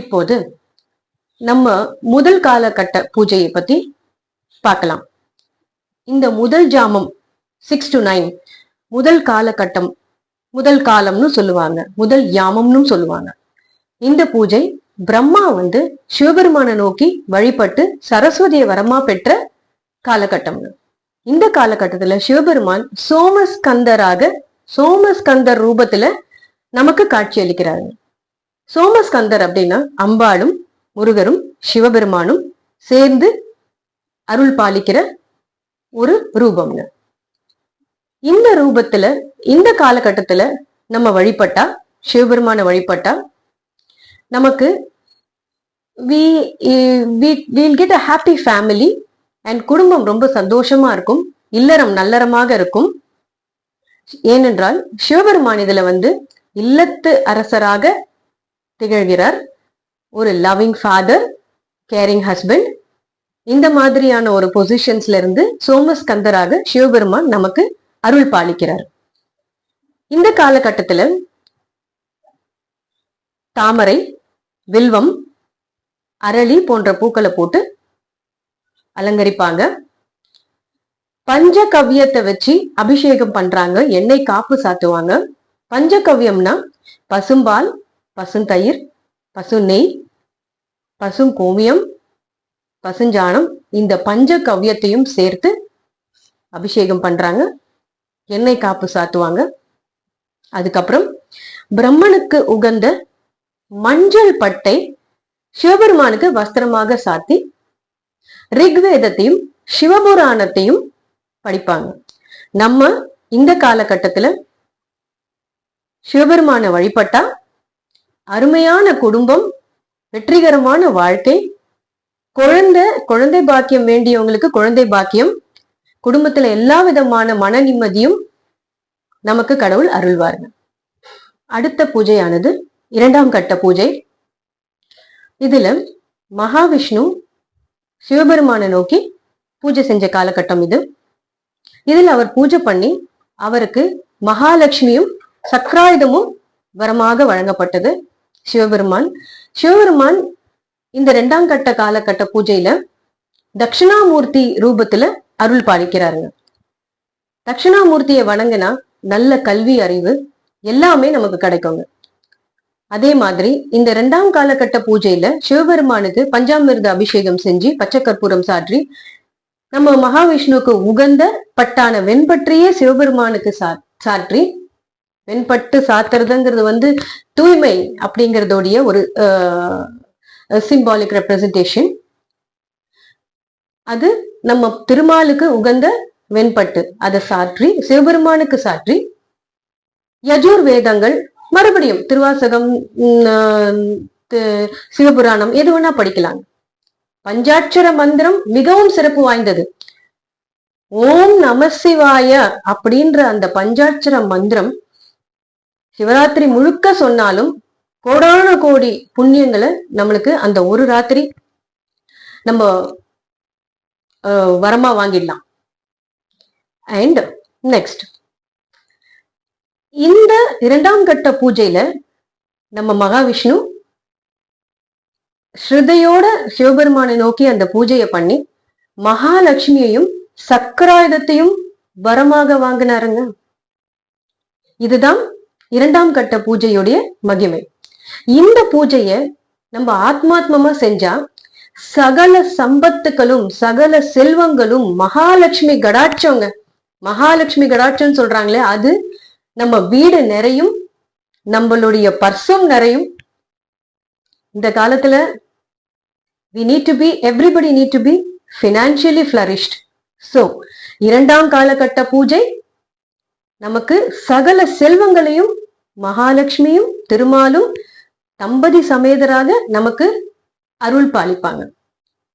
இப்போது நம்ம முதல் காலகட்ட பூஜையை பத்தி பார்க்கலாம். இந்த முதல் ஜாமம் சிக்ஸ் டு நைன் முதல் காலகட்டம் முதல் காலம்னு சொல்லுவாங்க. முதல் யாமம்னு சொல்லுவாங்க. இந்த பூஜை பிரம்மா வந்து சிவபெருமானை நோக்கி வழிபட்டு சரஸ்வதியை வரமா பெற்ற காலகட்டம்னு. இந்த காலகட்டத்துல சிவபெருமான் சோமஸ்கந்தராக சோமஸ்கந்தர் ரூபத்துல நமக்கு காட்சி அளிக்கிறாரு. சோமஸ்கந்தர் அப்படின்னா அம்பாளும் முருகரும் சிவபெருமானும் சேர்ந்து அருள் பாலிக்கிற ஒரு ரூபம்னு இந்த ரூபத்துல இந்த காலகட்டத்துல நம்ம வழிபட்டா சிவபெருமான வழிபட்டா நமக்கு we will get a happy family and குடும்பம் ரொம்ப சந்தோஷமா இருக்கும் இல்லறம் நல்லறமாக இருக்கும். ஏனென்றால் சிவபெருமான் இதுல வந்து இல்லத்து அரசராக திகழ்கிறார். ஒரு லவ்விங் ஃபாதர் கேரிங் ஹஸ்பண்ட் இந்த மாதிரியான ஒரு பொசிஷன்ஸ்ல இருந்து சோமஸ்கந்தராக சிவபெருமான் நமக்கு அருள் பாலிக்கிறார். இந்த காலகட்டத்துல தாமரை வில்வம் அரளி போன்ற பூக்களை போட்டு அலங்கரிப்பாங்க. பஞ்சகவ்யத்தை வச்சு அபிஷேகம் பண்றாங்க. எண்ணெய் காப்பு சாத்துவாங்க. பஞ்சகவ்யம்னா பசும்பால் பசுந்தயிர் பசு நெய் பசும் கோமியம் பசுஞ்சாணம் இந்த பஞ்ச கவ்யத்தையும் சேர்த்து அபிஷேகம் பண்றாங்க. எண்ணெய் காப்பு சாத்துவாங்க. அதுக்கப்புறம் பிரம்மனுக்கு உகந்த மஞ்சள் பட்டை சிவபெருமானுக்கு வஸ்திரமாக சாத்தி ரிக்வேதத்தையும் சிவபுராணத்தையும் படிப்பாங்க. நம்ம இந்த காலகட்டத்துல சிவபெருமான வழிபட்டா அருமையான குடும்பம் வெற்றிகரமான வாழ்க்கை குழந்தை குழந்தை பாக்கியம் வேண்டியவங்களுக்கு குழந்தை பாக்கியம் குடும்பத்துல எல்லா விதமான மன நிம்மதியும் நமக்கு கடவுள் அருள்வார்கள் அடுத்த பூஜையானது இரண்டாம் கட்ட பூஜை. இதுல மகாவிஷ்ணு சிவபெருமானை நோக்கி பூஜை செஞ்ச காலகட்டம் இது. இதில் அவர் பூஜை பண்ணி அவருக்கு மகாலட்சுமியும் சக்ராயுதமும் வரமாக வழங்கப்பட்டது. சிவபெருமான். சிவபெருமான் இந்த ரெண்டாம் கட்ட காலகட்ட பூஜையில தட்சிணாமூர்த்தி ரூபத்துல அருள் பாலிக்கிறாருங்க. தட்சிணாமூர்த்தியை வணங்கினா நல்ல கல்வி அறிவு எல்லாமே நமக்கு கிடைக்குங்க. அதே மாதிரி இந்த ரெண்டாம் காலகட்ட பூஜையில சிவபெருமானுக்கு பஞ்சாமிர்த அபிஷேகம் செஞ்சு பச்சை கற்பூரம் சாற்றி நம்ம மகாவிஷ்ணுவுக்கு உகந்த பட்டான வெண்பற்றியே சிவபெருமானுக்கு சா சாற்றி வெண்பட்டு சாத்துறதுங்கிறது வந்து தூய்மை அப்படிங்கிறதோடைய ஒரு சிம்பாலிக் ரெப்ரசன்டேஷன் அது நம்ம திருமாலுக்கு உகந்த வெண்பட்டு அதை சாற்றி சிவபெருமானுக்கு சாற்றி யஜூர் வேதங்கள் மறுபடியும் திருவாசகம் சிவபுராணம் எது வேணா படிக்கலாம். பஞ்சாட்சர மந்திரம் மிகவும் சிறப்பு வாய்ந்தது. ஓம் நம சிவாய அப்படின்ற அந்த பஞ்சாட்சர மந்திரம் சிவராத்திரி முழுக்க சொன்னாலும் கோடான கோடி புண்ணியங்களை நம்மளுக்கு அந்த ஒரு ராத்திரி நம்ம வரமா வாங்கிடலாம். அண்ட் நெக்ஸ்ட் இந்த இரண்டாம் கட்ட பூஜையில நம்ம மகாவிஷ்ணு ஸ்ருதையோட சிவபெருமானை நோக்கி அந்த பூஜையை பண்ணி மகாலட்சுமியையும் சக்கராயுதத்தையும் வரமாக வாங்கினாருங்க. இதுதான் இரண்டாம் கட்ட பூஜையுடைய மகிமை. இந்த பூஜைய நம்ம ஆத்மாத்மமா செஞ்சா சகல சம்பத்துக்களும் சகல செல்வங்களும் மகாலட்சுமி கடாட்சங்க. மகாலட்சுமி கடாட்சம் சொல்றாங்களே அது நம்ம வீடு நிறையும் நம்மளுடைய பர்சம் நிறையும். இந்த காலத்துல we need to be everybody need to be financially flourished so இரண்டாம் காலகட்ட பூஜை நமக்கு சகல செல்வங்களையும் மகாலட்சுமியும் திருமாலும் தம்பதி சமேதராக நமக்கு அருள் பாலிப்பாங்க.